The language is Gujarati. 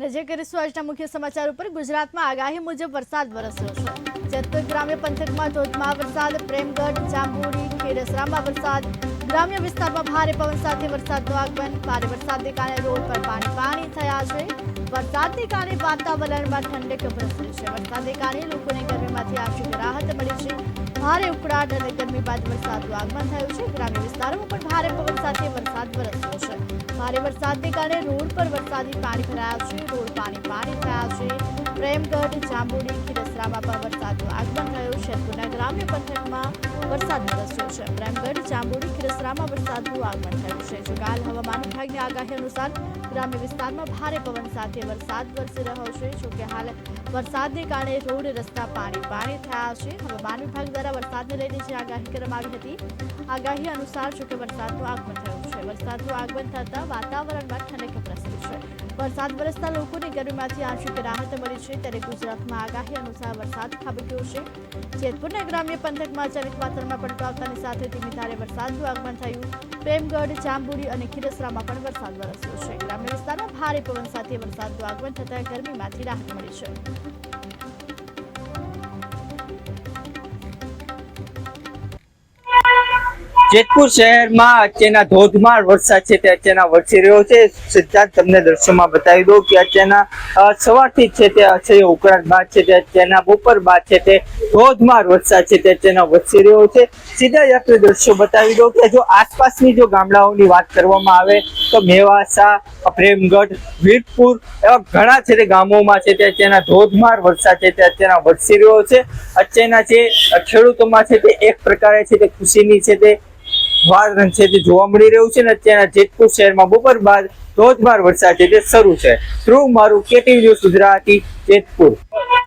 નજર કરીશું આજના મુખ્ય સમાચાર ઉપર. ગુજરાતમાં આગાહી મુજબ વરસાદ વરસ્યો છે. જેતપુર ગ્રામ્ય પંથકમાં ધોધમાર વરસાદ, પ્રેમગઢ, જાંબુડી, ખેડસરામાં વરસાદ. ગ્રામ્ય વિસ્તારમાં ભારે પવન સાથે વરસાદનું આગમન. ભારે વરસાદને કારણે રોડ પર પાણી પાણી થયા છે. વરસાદને કારણે વાતાવરણમાં ઠંડક પ્રસરી છે. વરસાદને કારણે લોકોને ગરમીમાંથી આંશિક રાહત મળી છે. ભારે ઉકળાટ અને ગરમી બાદ વરસાદનું આગમન થયું છે. ગ્રામ્ય વિસ્તારોમાં પણ ભારે પવન સાથે વરસાદ વરસ્યો છે. ભારે વરસાદને કારણે રોડ પર વરસાદી પાણી ભરાયા છે. રોડ પાણી પાણી પ્રેમગઢ, જાંબુડી, ખીરસરામાં પણ વરસાદનું આગમન થયું શેરપુરના ગ્રામ્ય પંથકમાં વરસાદ વરસ્યો છે. પ્રેમગઢ, જાંબુડી, ખીરસરામાં વરસાદનું આગમન થયું છે. જો કાલ હવામાન વિભાગની આગાહી અનુસાર ગ્રામ્ય વિસ્તારમાં ભારે પવન સાથે વરસાદ વરસી રહ્યો છે. જોકે હાલ વરસાદને કારણે રોડ, રસ્તા, પાણી પાણી થયા છે. હવામાન વિભાગ દ્વારા વરસાદને લઈને જે આગાહી કરવામાં આવી હતી, આગાહી અનુસાર જોકે વરસાદનું આગમન થયું છે. વરસાદનું આગમન થતાં વાતાવરણમાં વરસાદ વરસતા લોકોને ગરમીમાંથી આંશિક રાહત મળી છે ત્યારે ગુજરાતમાં આગાહી અનુસાર વરસાદ ખાબક્યો છે જેતપુરના ગ્રામ્ય પંથકમાં અચાનક વાતાવરણમાં પણ આવતાની સાથે ધીમી ધારે વરસાદનું આગમન થયું. પ્રેમગઢ જાંબુડી અને ખીરસરામાં પણ વરસાદ વરસ્યો છે. ગ્રામ્ય વિસ્તારમાં ભારે પવન સાથે વરસાદનું આગમન થતાં ગરમીમાંથી રાહત મળી છે. જેતપુર શહેરમાં અત્યારના ધોધમાર વરસાદ છે, તે અત્યારના વરસી રહ્યો છે. સિદ્ધાર્થ તમને દ્રશ્યમાં બતાવી દઉં કે અત્યારના સવારથી છે તે અસહ્ય ઉકળાટ બાદ છે તે, અત્યારના બપોર બાદ છે તે ધોધમાર વરસાદ છે, તે અત્યારના વરસી રહ્યો છે. સીધા જ આપણે દ્રશ્યો બતાવી દઉં કે જો આસપાસની જો ગામડાઓની વાત કરવામાં આવે, તો મેવાસા, પ્રેમગઢ, વીરપુર એવા ઘણા છે તે ગામોમાં છે તે અત્યારના ધોધમાર વરસાદ છે તે અત્યારના વરસી રહ્યો છે. અત્યારના જે ખેડૂતોમાં છે તે એક પ્રકારે છે તે ખુશીની છે તે વાતાવરણ છે તે જોવા મળી રહ્યું છે ને અત્યારના જેતપુર શહેરમાં બપોર બાદ ધોધમાર વરસાદ છે તે શરૂ છે. ધ્રુવ મારું કેટીવ ન્યૂઝ ગુજરાતી જેતપુર.